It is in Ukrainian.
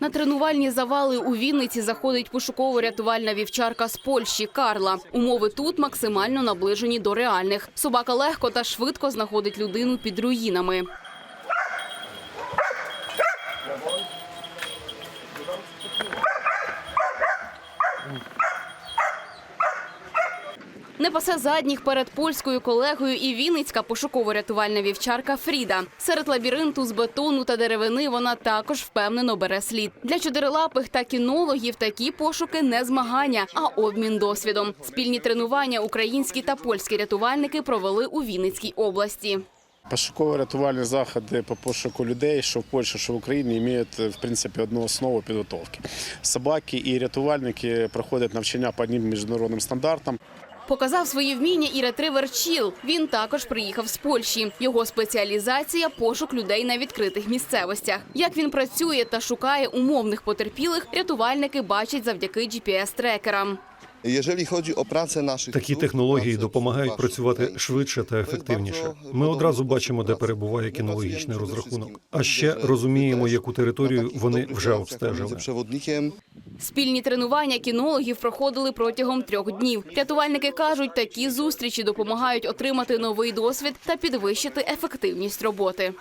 На тренувальні завали у Вінниці заходить пошуково-рятувальна вівчарка з Польщі Карла. Умови тут максимально наближені до реальних. Собака легко та швидко знаходить людину під руїнами. Не пасе задніх перед польською колегою і вінницька пошуково-рятувальна вівчарка Фріда. Серед лабіринту з бетону та деревини вона також впевнено бере слід. Для чотирилапих та кінологів такі пошуки не змагання, а обмін досвідом. Спільні тренування українські та польські рятувальники провели у Вінницькій області. Пошуково-рятувальні заходи по пошуку людей, що в Польщі, що в Україні, мають в принципі одну основу підготовки. Собаки і рятувальники проходять навчання по одним міжнародним стандартам. Показав свої вміння і ретривер Чіл. Він також приїхав з Польщі. Його спеціалізація пошук людей на відкритих місцевостях. Як він працює та шукає умовних потерпілих, рятувальники бачать завдяки pracę naszych Такі технології допомагають працювати швидше та ефективніше. Ми одразу бачимо, де перебуває кінологічний розрахунок. А ще розуміємо, яку територію вони вже обстежили. Спільні тренування кінологів проходили протягом трьох днів. Рятувальники кажуть, такі зустрічі допомагають отримати новий досвід та підвищити ефективність роботи.